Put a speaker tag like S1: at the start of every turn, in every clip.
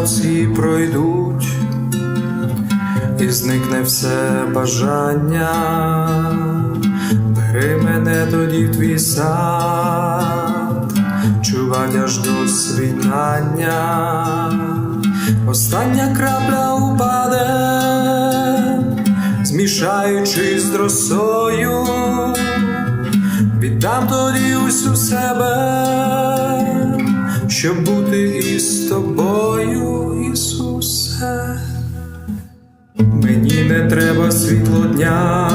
S1: емоції пройдуть, і зникне все бажання, бери мене тоді в твій сад, чувать аж до світання, остання крапля упаде, змішаючись з росою, віддам тоді усю себе щоб бути із тобою, Ісусе. Мені не треба світло дня,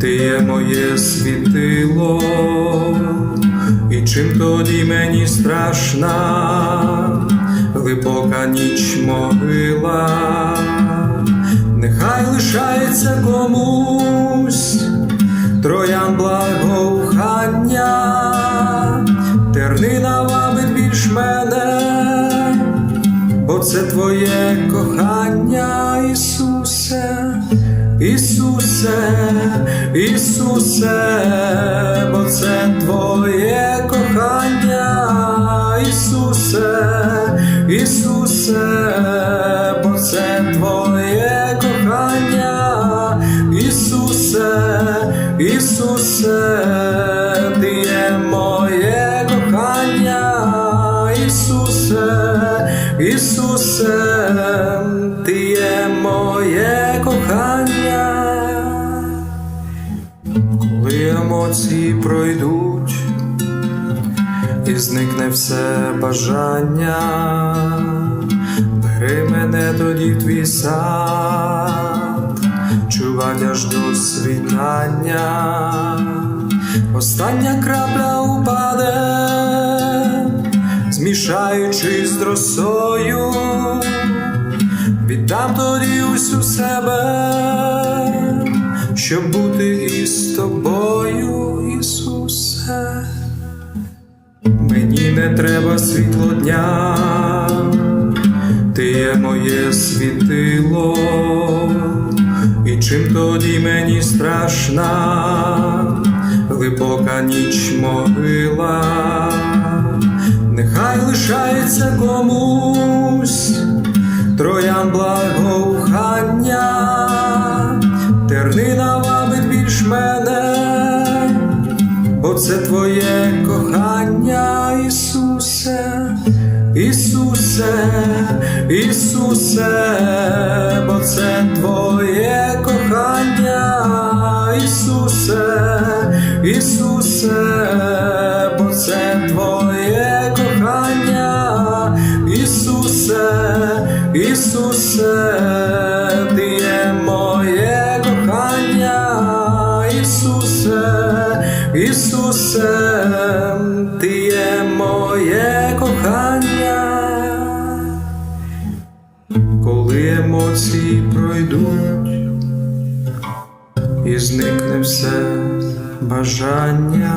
S1: ти є моє світило, і чим тоді мені страшна, глибока ніч могила, нехай лишається комусь це твоє кохання, Ісусе, Ісусе, Ісусе, бо це твоє кохання, Ісусе, Ісусе, бо це твоє кохання, Ісусе, Ісусе, Ісусе, ти є моє кохання, коли емоції пройдуть, і зникне все бажання, бери мене тоді в твій сад, чувать аж до світання, остання крапля упаде, змішаючись з росою, віддам тоді усю себе, щоб бути із тобою, Ісусе. Мені не треба світло дня, ти є моє світило, і чим тоді мені страшна, глибока ніч могила, нехай лишається комусь. Троян благоухання, тернина вабить більш мене бо це твоє кохання, Ісусе, Ісусе, Ісусе, бо це твоє кохання, Ісусе, Ісусе, бо це твоє Ісусе, ти є моє кохання, коли емоції пройдуть, і зникне все бажання,